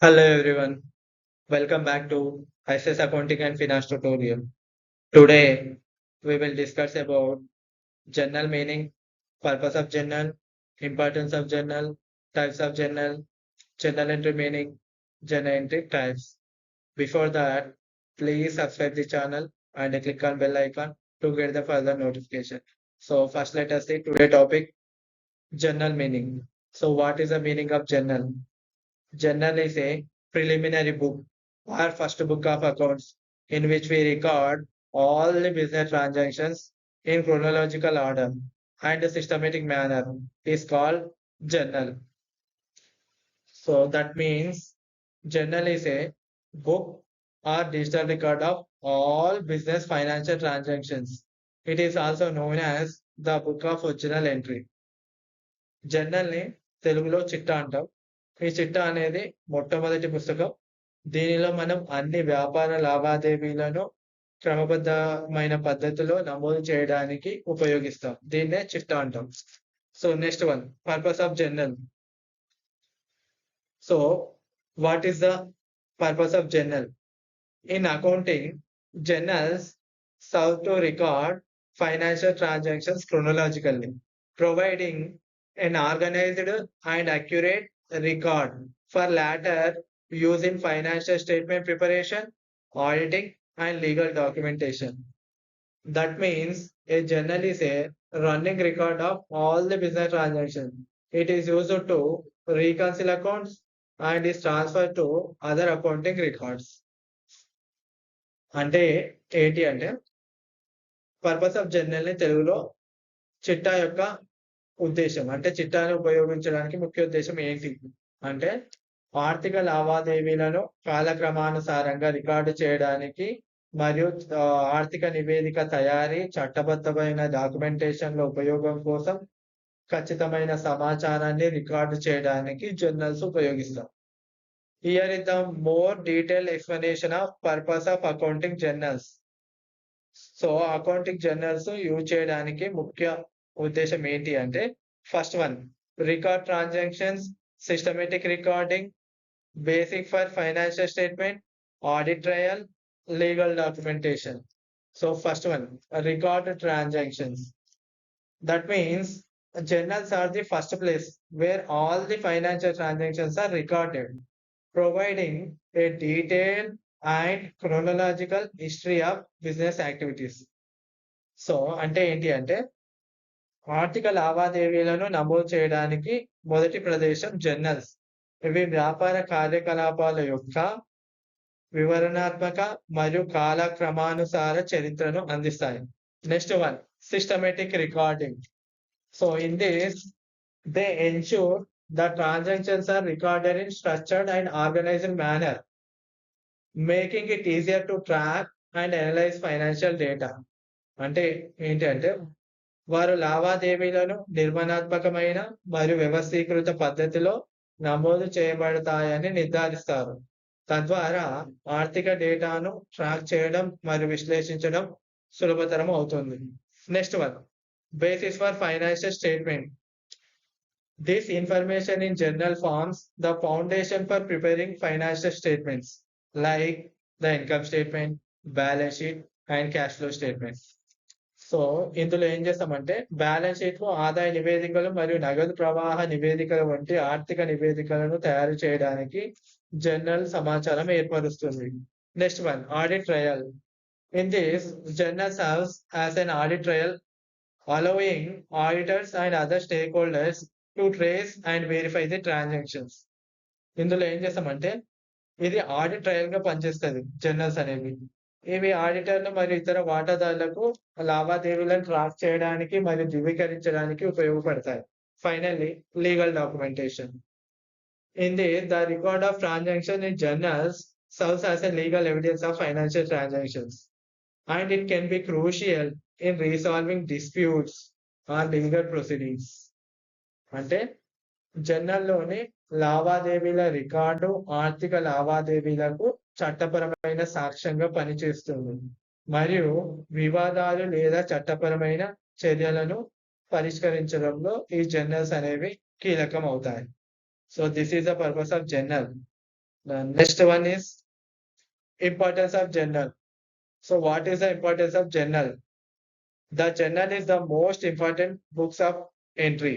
Hello everyone, welcome back to ICS Accounting and Finance tutorial. Today we will discuss about journal meaning, purpose of journal, importance of journal, types of journal, journal entry meaning, journal entry types. Before that, please subscribe the channel and click on bell icon to get the further notification. So first let us see today topic journal meaning. So what is the meaning of journal? Journal is a preliminary book or first book of accounts in which we record all the business transactions in chronological order and a systematic manner is called journal. So that means journal is a book or digital record of all business financial transactions. It is also known as the book of original entry. Journal ని తెలుగులో చిట్టా అంటాం ఈ చిట్టా అనేది మొట్టమొదటి పుస్తకం. దీనిలో మనం అన్ని వ్యాపార లావాదేవీలను క్రమబద్ధమైన పద్ధతిలో నమోదు చేయడానికి ఉపయోగిస్తాం. దీన్నే చిట్టా అంటాం. So next one purpose of journal so what is the purpose of journal in accounting journals serve to record financial transactions chronologically, providing an organized and accurate record for later use in financial statement preparation, auditing, and legal documentation. That means a journal is a running record of all the business transactions. It is used to reconcile accounts and is transferred to other accounting records. అంటే ఏంటి అంటే purpose of జర్నల్ని తెలుగులో చిట్టా యొక్క ఉద్దేశం. అంటే చిట్టాను ఉపయోగించడానికి ముఖ్య ఉద్దేశం ఏంటి? అంటే ఆర్థిక లావాదేవీలను కాలక్రమానుసారంగా రికార్డు చేయడానికి మరియు ఆర్థిక నివేదిక తయారీ చట్టబద్ధమైన డాక్యుమెంటేషన్ల ఉపయోగం కోసం ఖచ్చితమైన సమాచారాన్ని రికార్డు చేయడానికి జర్నల్స్ ఉపయోగిస్తాం. Here is the more detail explanation of purpose of accounting journals so accounting journals use చేయడానికి ముఖ్య ఉద్దేశం ఏంటి అంటే first one record transactions systematic recording basic for financial statement audit trial legal documentation so first one record transactions that means journals are the first place where all the financial transactions are recorded, providing a detailed and chronological history of business activities. So అంటే ఏంటి అంటే ఆర్థిక లావాదేవీలను నమోదు చేయడానికి మొదటి ప్రదేశం journals. ఇవి వ్యాపార కార్యకలాపాల యొక్క వివరణాత్మక మరియు కాలక్రమానుసార చరిత్రను అందిస్తాయి. Next one systematic recording so in this they ensure the transactions are recorded in structured and organised manner making it easier to track and analyse financial data అంటే ఏంటంటే వారు లావాదేవీలను నిర్మాణాత్మకమైన మరియు వ్యవస్థీకృత పద్ధతిలో నమోదు చేయబడతాయని నిర్ధారిస్తారు. తద్వారా ఆర్థిక డేటాను ట్రాక్ చేయడం మరియు విశ్లేషించడం సులభతరం అవుతుంది. Next one basis for financial statement this information in general forms the foundation for preparing financial statements like the income statement balance sheet and cash flow statements so ఇందులో ఏం చేస్తామంటే బ్యాలెన్స్ షీట్ ఆదాయ నివేదికలు మరియు నగదు ప్రవాహ నివేదికల వంటి ఆర్థిక నివేదికలను తయారు చేయడానికి జర్నల్ సమాచారం ఏర్పరుస్తుంది. Next one audit trail in this journal serves as an audit trail auditors and other stakeholders to trace and verify the transactions ఇందులో ఏం చేస్తామంటే ఇది ఆడిట్ ట్రయల్గా పనిచేస్తుంది జర్నల్స్ అనేవి. ఇవి ఆడిటర్లు మరియు ఇతర వాటాదారులకు లావాదేవీలను ట్రాక్ చేయడానికి మరియు ధృవీకరించడానికి ఉపయోగపడతాయి finally legal documentation in the the record of transaction in journals serves as a legal evidence of financial transactions and it can be crucial in resolving disputes or legal proceedings. అంటే జర్నల్లోని లావాదేవీల record ఆర్థిక లావాదేవీలకు చట్టపరమైన సాక్ష్యంగా పనిచేస్తుంది. మరియు వివాదాలు లేదా చట్టపరమైన చర్యలను పరిష్కరించడంలో ఈ జర్నల్స్ అనేవి కీలకం అవుతాయి so this is the purpose of journal next one is importance of journal so what is the importance of journal the journal is the most important books of entry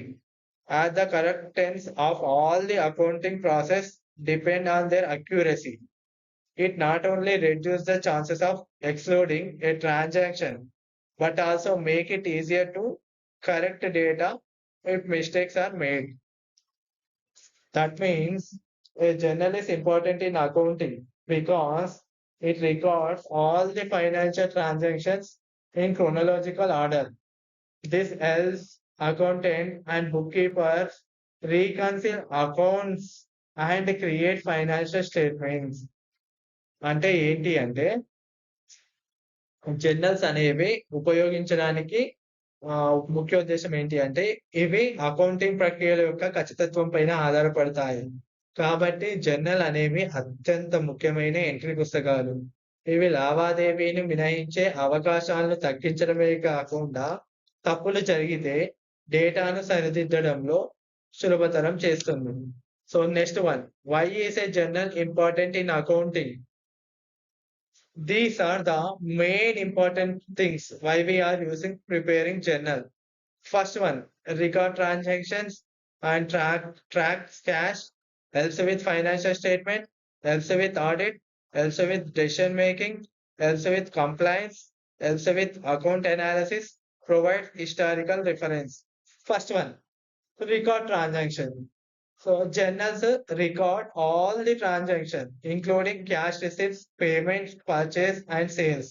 at the correctness of all the accounting process depend on their accuracy It not only reduces the chances of excluding a transaction, but also make it easier to correct data if mistakes are made. That means a journal is important in accounting because it records all the financial transactions in chronological order. This helps accountant and bookkeepers reconcile accounts and create financial statements. అంటే ఏంటి అంటే journals అనేవి ఉపయోగించడానికి ముఖ్య ఉద్దేశం ఏంటి అంటే ఇవి అకౌంటింగ్ ప్రక్రియల యొక్క ఖచ్చితత్వం పైన ఆధారపడతాయి. కాబట్టి జర్నల్ అనేవి అత్యంత ముఖ్యమైన ఎంట్రీ పుస్తకాలు. ఇవి లావాదేవీని మినహాయించే అవకాశాలను తగ్గించడమే కాకుండా తప్పులు జరిగితే డేటాను సరిదిద్దడంలో సులభతరం చేస్తుంది. So next one why is a journal important in accounting These are the main important things why we are using preparing journal. First one, record transactions and track tracks cash, helps with financial statement, helps with audit, helps with decision making, helps with compliance, helps with account analysis, provides historical reference. First one, record transaction. So journals record all the transaction including cash receipts, payments, purchase and sales.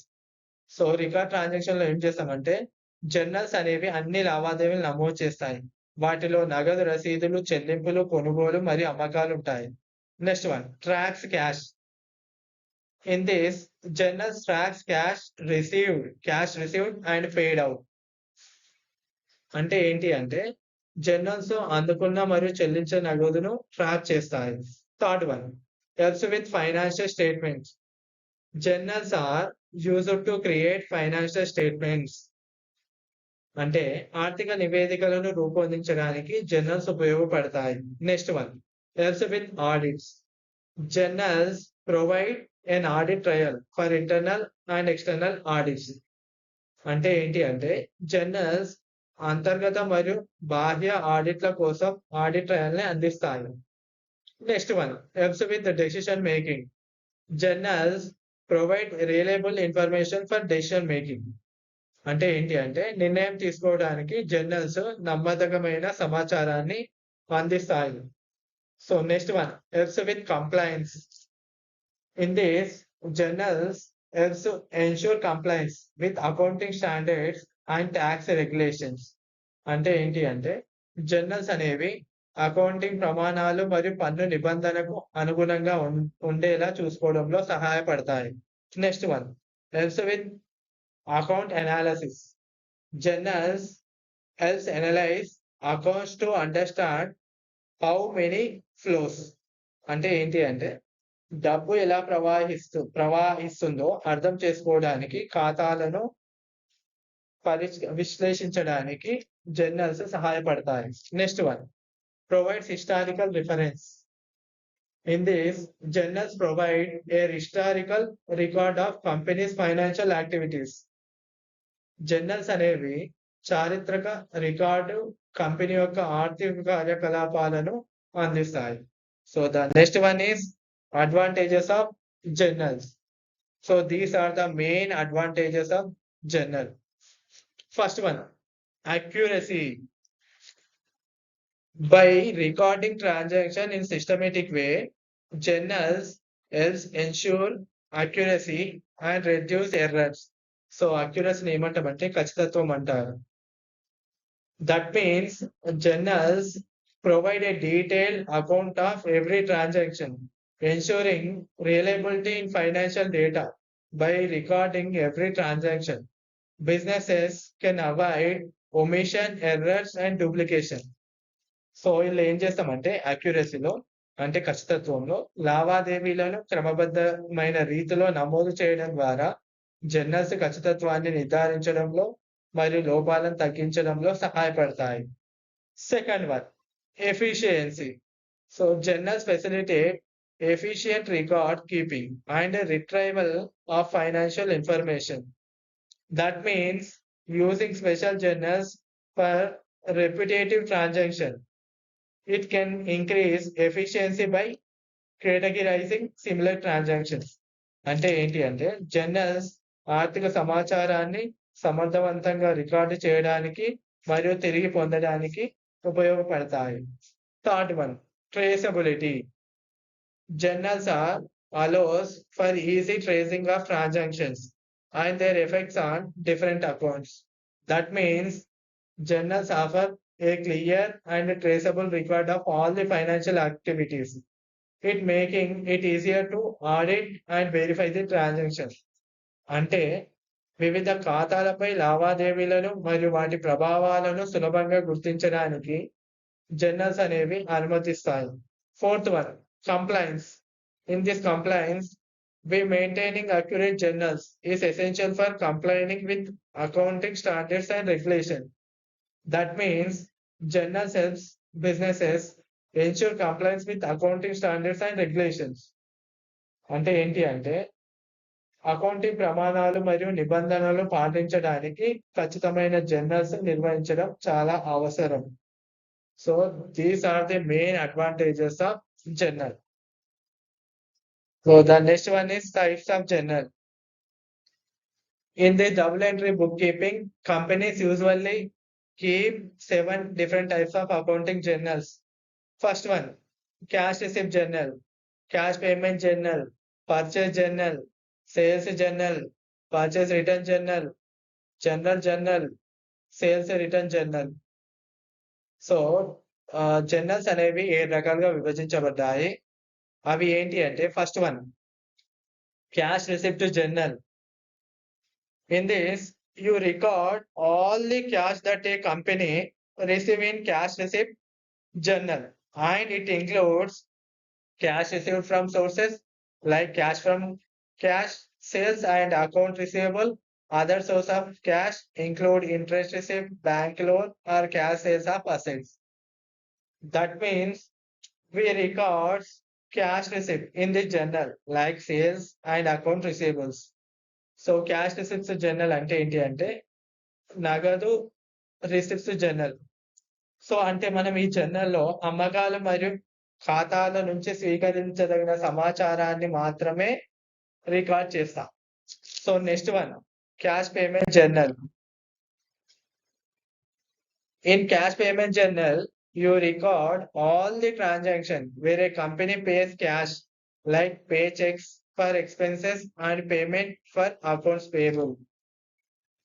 So record ట్రాన్సాక్షన్లో ఏం చేస్తామంటే journals అనేవి అన్ని లావాదేవీలు నమోదు చేస్తాయి. వాటిలో నగదు రసీదులు చెల్లింపులు కొనుగోలు మరియు అమ్మకాలు ఉంటాయి. Next one tracks cash in this journals tracks cash received cash received and paid out అంటే ఏంటి అంటే జర్నల్స్ అందుకున్న మరియు చెల్లించిన నగదును ట్రాక్ చేస్తాయి. Third one helps with financial statements journals are use to create financial statements అంటే ఆర్థిక నివేదికలను రూపొందించడానికి జర్నల్స్ ఉపయోగపడతాయి. Next one helps with audits journals provide an audit trail for internal and external audits అంటే ఏంటి అంటే జర్నల్స్ అంతర్గత మరియు బాహ్య ఆడిట్ల కోసం ఆడిట్ ట్రయల్ అందిస్తాయి. Next one helps with decision making journals provide reliable information for decision making అంటే ఏంటి అంటే నిర్ణయం తీసుకోవడానికి జర్నల్స్ నమ్మదగమైన సమాచారాన్ని అందిస్తాయి. So next one helps with compliance in this journals helps to ensure compliance with accounting standards and tax regulations అంటే ఏంటి అంటే జర్నల్స్ అనేవి అకౌంటింగ్ ప్రమాణాలు మరియు పన్ను నిబంధనకు అనుగుణంగా ఉం- ఉండేలా చూసుకోవడంలో సహాయపడతాయి. Next one helps with account analysis journals helps analyse accounts to understand how many flows అంటే ఏంటి అంటే డబ్బు ఎలా ప్రవాహిస్తూ ప్రవాహిస్తుందో అర్థం చేసుకోవడానికి ఖాతాలను పరి విశ్లేషించడానికి జర్నల్స్ సహాయపడతాయి. Next one provides historical reference in this journals provide a historical record of companies financial activities journals అనేవి చారిత్రక రికార్డు కంపెనీ యొక్క ఆర్థిక కార్యకలాపాలను అందిస్తాయి. So the next one is advantages of journals so these are the main advantages of journal first one accuracy by recording transaction in systematic way journals helps ensure accuracy and reduce errors so అక్యురసీని ఏమంటామంటే ఖచ్చితత్వం అంటారు that means journals provide a detailed account of every transaction ensuring reliability in financial data by recording every transaction Businesses can avoid omission errors and duplication. So వీళ్ళు ఏం చేస్తామంటే అక్యురసీలో అంటే ఖచ్చితత్వంలో లావాదేవీలను క్రమబద్ధమైన రీతిలో నమోదు చేయడం ద్వారా జర్నల్స్ ఖచ్చితత్వాన్ని నిర్ధారించడంలో మరియు లోపాలను తగ్గించడంలో సహాయపడతాయి. Second one efficiency so journals facilitate efficient record keeping and retrieval of financial information That means using special journals for repetitive transaction. It can increase efficiency by categorizing similar transactions. అంటే ఏంటి అంటే journals ఆర్థిక సమాచారాన్ని సమర్థవంతంగా record చేయడానికి మరియు తిరిగి పొందడానికి ఉపయోగపడతాయి third one traceability journals are allows for easy tracing of transactions and their effects on different accounts. That means journals offer a clear and traceable record of all the financial activities. It making it easier to audit and verify the transactions. అంటే వివిధ ఖాతాలపై లావాదేవీలను మరియు వాటి ప్రభావాలను సులభంగా గుర్తించడానికి journals అనేవి అనుమతిస్తాయి fourth one compliance in this compliance we maintaining accurate journals is essential for complying with accounting standards and regulation. That means journals helps businesses ensure compliance with accounting standards and regulations. అంటే ఏంటి అంటే accounting ప్రమాణాలు మరియు నిబంధనలు పాటించడానికి ఖచ్చితమైన journals నిర్వహించడం చాలా అవసరం so these are the main advantages of journal So the next one is types of journal. In the double entry bookkeeping, companies usually keep seven different types of accounting journals. First one, cash receipt journal, cash payment journal, purchase journal, sales journal, purchase return journal, general journal, sales return journal. So journals అనేవి ఏడు రకాలుగా విభజించబడ్డాయి అవి ఏంటి అంటే first one cash receipt journal in this you record all the cash that a company receive in cash receipt journal and it includes cash received from sources like cash from cash sales and account receivable Other source of cash include interest received, bank loan, or cash sales of assets. That means we record cash receipt in the general like sales and account receivables so cash receipts journal అంటే ఏంటి అంటే నగదు receipts general so అంటే మనం ఈ జర్నల్లో అమ్మకాలు మరియు ఖాతాల నుంచి స్వీకరించదగిన సమాచారాన్ని మాత్రమే రికార్డ్ చేస్తాం. So next one cash payment journal in cash payment journal you record all the transaction where a company pays cash like paychecks for expenses and payment for accounts payable.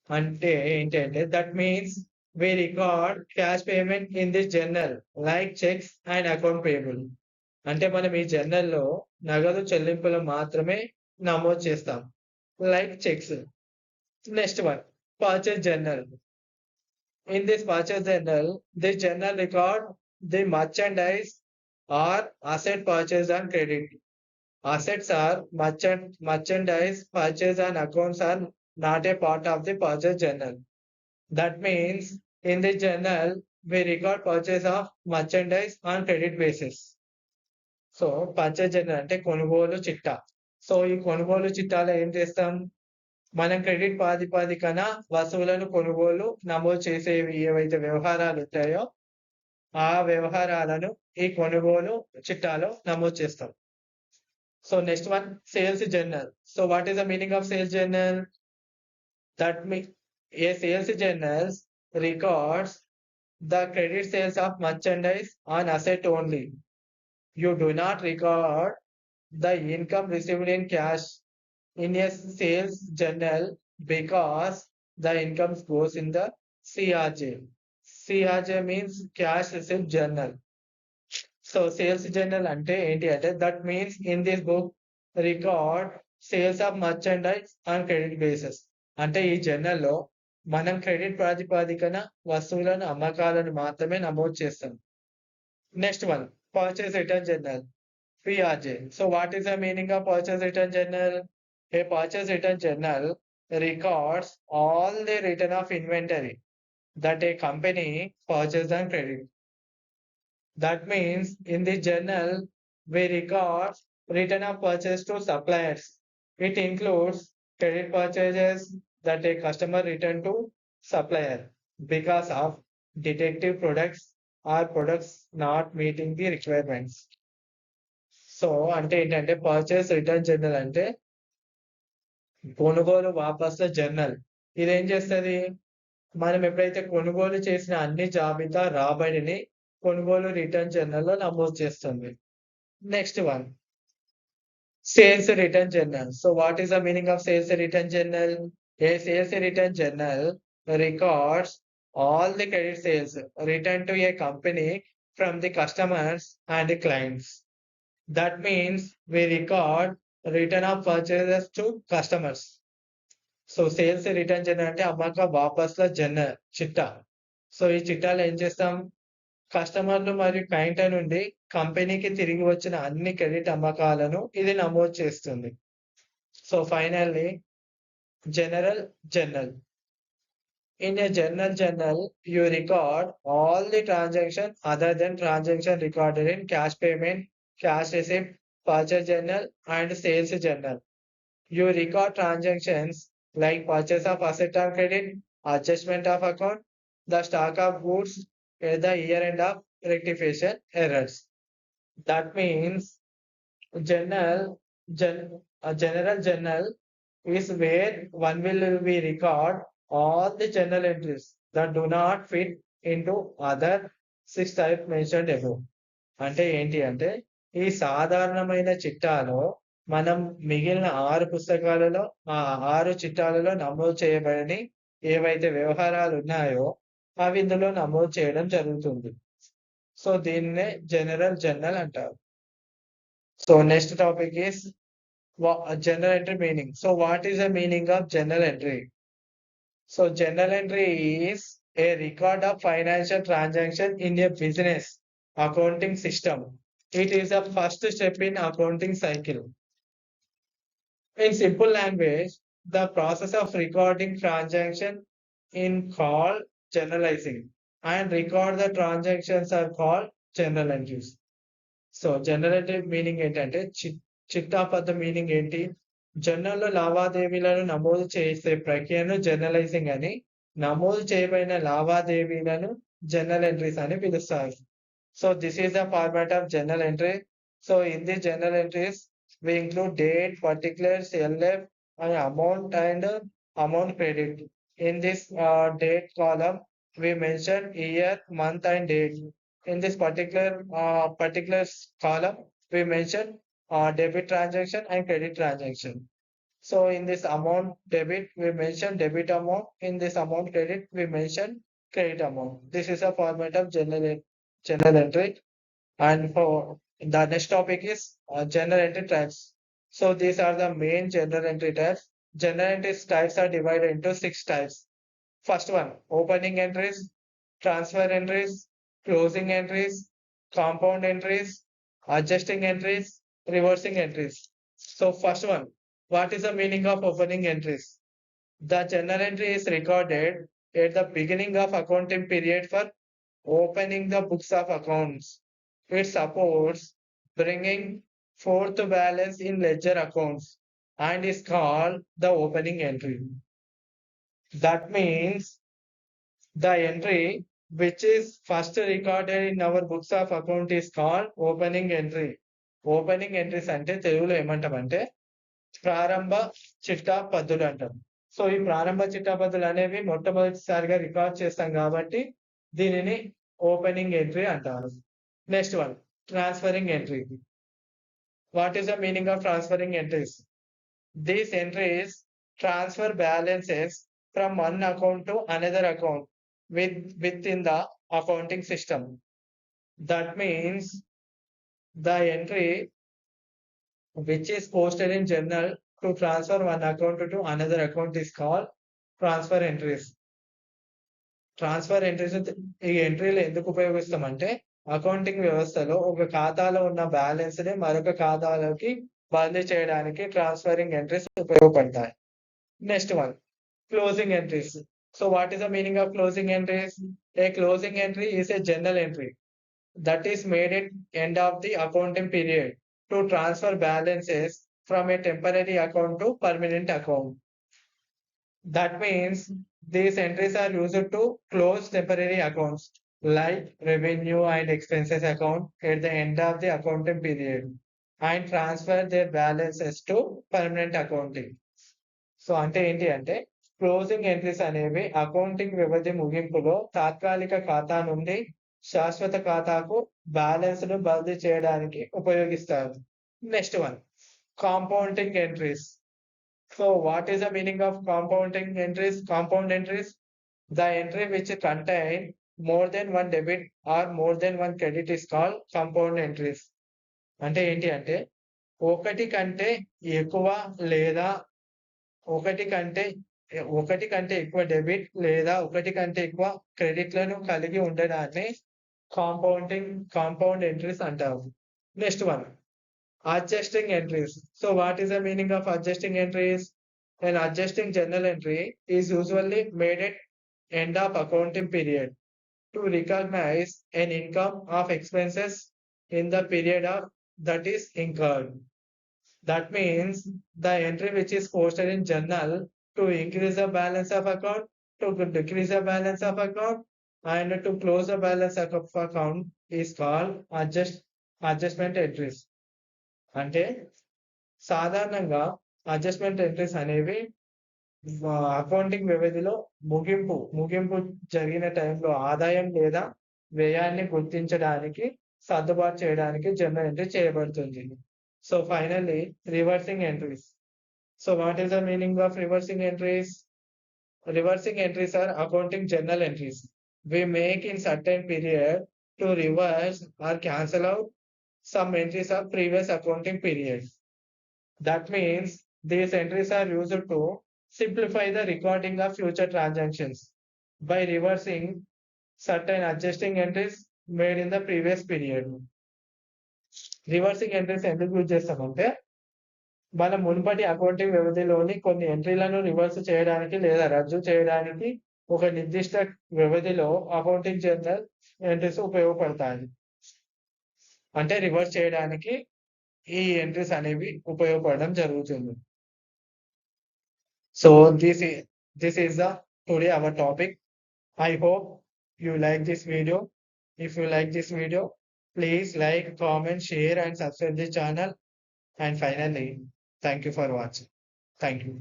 అంటే ఏంటంటే that means we record cash payment in this journal like checks and account payable. అంటే మనం ఈ జర్నల్లో నగదు చెల్లింపులు మాత్రమే నమోదు చేస్తాం like cheques Next one, purchase journal. In this purchase journal, this journal record the merchandise or asset purchase and credit. Assets are merchant merchandise purchase and accounts are not a part of the purchase journal. That means in the journal we record purchase of merchandise on credit basis. So purchase journal అంటే కొనుగోలు చిట్టా so ఈ కొనుగోలు చిట్టాలో ఏం చేస్తాం మనం credit ప్రాతిపాదికన వస్తువులను కొనుగోలు నమోదు చేసేవి ఏవైతే వ్యవహారాలు ఉంటాయో ఆ వ్యవహారాలను ఈ కొనుగోలు చిట్టాలో నమోదు చేస్తాం. So next one sales journal so what is the meaning of sales journal that me a sales journals records the credit sales of merchandise on asset only you do not record the income received in cash in a sales journal because the income goes in the CRJ. CRJ means cash receipt journal. So sales journal అంటే ఏంటి అంటే that means in this book record sales of merchandise on credit basis అంటే ఈ జర్నల్లో మనం credit ప్రాతిపదికన వస్తువులను అమ్మకాలను మాత్రమే నమోదు చేస్తాం next one purchase return journal PRJ so what is the meaning of purchase return journal A purchase return journal records all the return of inventory that a company purchased on credit. That means in the journal, we record return of purchase to suppliers. It includes credit purchases that a customer return to supplier because of detective products or products not meeting the requirements. So అంటే ఏంటంటే purchase return journal అంటే కొనుగోలు వాపసుల journal. ఇదేం చేస్తుంది? మనం ఎప్పుడైతే కొనుగోలు చేసిన అన్ని జాబితా రాబడిని కొనుగోలు రిటర్న్ జర్నల్లో నమోదు చేస్తుంది. Next one. Sales return journal. So what is the meaning of sales return journal? A sales return journal records all the credit sales return to a company from the customers and clients. That means we record return of purchases to customers so sales return journal అంటే అమ్మక వాపస్లో జనర్ చిట్టా so ఈ చిట్టాలు ఏం చేస్తాం? కస్టమర్లు మరియు client నుండి కంపెనీకి తిరిగి వచ్చిన అన్ని క్రెడిట్ అమ్మకాలను ఇది నమోదు చేస్తుంది. So finally general general in a general general you record all the transaction other than transaction recorded in cash payment cash receipt purchase journal, and sales journal. You record transactions like purchase of asset or credit, adjustment of account, the stock of goods at the year end of rectification errors. That means journal, gen, a general journal is where one will be record all the journal entries that do not fit into other six type mentioned above. అంటే ఏంటి అంటే ఈ సాధారణమైన చిట్టాలో మనం మిగిలిన ఆరు పుస్తకాలలో ఆ ఆరు చిట్టాలలో నమోదు చేయబడని ఏవైతే వ్యవహారాలు ఉన్నాయో అవి ఇందులో నమోదు చేయడం జరుగుతుంది. సో దీన్నే జనరల్ జర్నల్ అంటారు. So next topic is general entry meaning. So what is the meaning of general entry? So general entry is a record of financial transaction in a business accounting system. It is a first step in accounting cycle in simple language the process of recording transaction in call generalizing and record the transactions are call general entries so generative meaning ఏంటంటే చిట్టాపద్ధ meaning ఏంటి? General లావాదేవీలను నమోదు చేసే ప్రక్రియను generalising అని నమోదు చేయబడిన లావాదేవీలను జనరల్ ఎంట్రీస్ అని పిలుస్తారు. So this is the format of general entry. So in the general entries, we include date, particulars, LF, and amount and uh, amount credit. In this uh, date column, we mention year, month, and date. In this particular uh, column, we mention uh, debit transaction and credit transaction. So in this amount debit, we mention debit amount. In this amount credit, we mention credit amount. This is a format of general entry general entry and for the next topic is uh, general entry types so these are the main general entry types general entry types are divided into six types First one, opening entries, transfer entries, closing entries, compound entries, adjusting entries, reversing entries. So first one, what is the meaning of opening entries? The general entry is recorded at the beginning of accounting period for opening the books of accounts. It supports bringing forth balance in ledger accounts and is called the opening entry. That means the entry which is first recorded in our books of account is called opening entry. Opening entries అంటే తెలుగులో ఏమంటామంటే ప్రారంభ చిట్టా పద్దులు అంటాం so ఈ ప్రారంభ చిట్టా పద్దులు అనేవి మొట్టమొదటిసారిగా రికార్డ్ చేస్తాం కాబట్టి దీనిని ఓపెనింగ్ ఎంట్రీ అంటారు next one transferring entry what is the meaning of transferring entries these entries transfer balances from one account to another account with within the accounting system. That means the entry which is posted in journal to transfer one account to another account is called transfer entries. Transfer entries ఈ ఎంట్రీలు ఎందుకు ఉపయోగిస్తాం అంటే accounting వ్యవస్థలో ఒక ఖాతాలో ఉన్న బ్యాలెన్స్ని మరొక ఖాతాలోకి బదిలీ చేయడానికి ట్రాన్స్ఫరింగ్ ఎంట్రీస్ ఉపయోగపడతాయి. Next one closing entries so what is the meaning of closing entries a closing entry is a general entry that is made it end of the accounting period to transfer balances from a temporary account to permanent account That means these entries are used to close temporary accounts like revenue and expenses account at the end of the accounting period and transfer their balances to permanent accounting. So అంటే ఏంటి అంటే closing entries అనేవి accounting వ్యవధి ముగింపులో తాత్కాలిక ఖాతా నుండి శాశ్వత ఖాతాకు బ్యాలెన్స్ను బదిలీ చేయడానికి ఉపయోగిస్తారు next one compounding entries so what is the meaning of compounding entries compound entries the entry which contain more than one debit or more than one credit is call compound entries అంటే ఏంటి అంటే ఒకటి కంటే ఎక్కువ లేదా ఒకటి కంటే ఒకటి కంటే ఎక్కువ డెబిట్ లేదా ఒకటి కంటే ఎక్కువ క్రెడిట్లను కలిగి ఉండడాన్ని కాంపౌండింగ్ కాంపౌండ్ ఎంట్రీస్ అంటారు. Next one adjusting entries. So what is the meaning of adjusting entries? An adjusting journal entry is usually made at end of accounting period to recognize an income of expenses in the period of that is incurred. That means the entry which is posted in journal to increase the balance of account, to decrease the balance of account, and to close the balance of account is called adjust, adjustment entries. అంటే సాధారణంగా adjustment entries అనేవి accounting వ్యవధిలో ముగింపు ముగింపు జరిగిన టైంలో ఆదాయం లేదా వ్యయాన్ని గుర్తించడానికి సర్దుబాటు చేయడానికి జర్నల్ ఎంట్రీ చేయబడుతుంది. So finally reversing entries so what is the meaning of reversing entries reversing entries are accounting journal entries we make in certain period to reverse or cancel out some entries of previous accounting period. That means these entries are used to simplify the recording of future transactions by reversing certain adjusting entries made in the previous period. Reversing entries ఎందుకు use చేస్తామంటే మన మునుపటి accounting వ్యవధిలోని కొన్ని ఎంట్రీలను reverse చేయడానికి లేదా రద్దు చేయడానికి ఒక నిర్దిష్ట వ్యవధిలో అకౌంటింగ్ జనరల్ ఎంట్రీస్ ఉపయోగపడతాయి అంటే రివర్స్ చేయడానికి ఈ ఎంట్రీస్ అనేవి ఉపయోగపడడం జరుగుతుంది. So this this is the today our topic I hope you like this video if you like this video please like comment share and subscribe the channel and finally thank you for watching thank you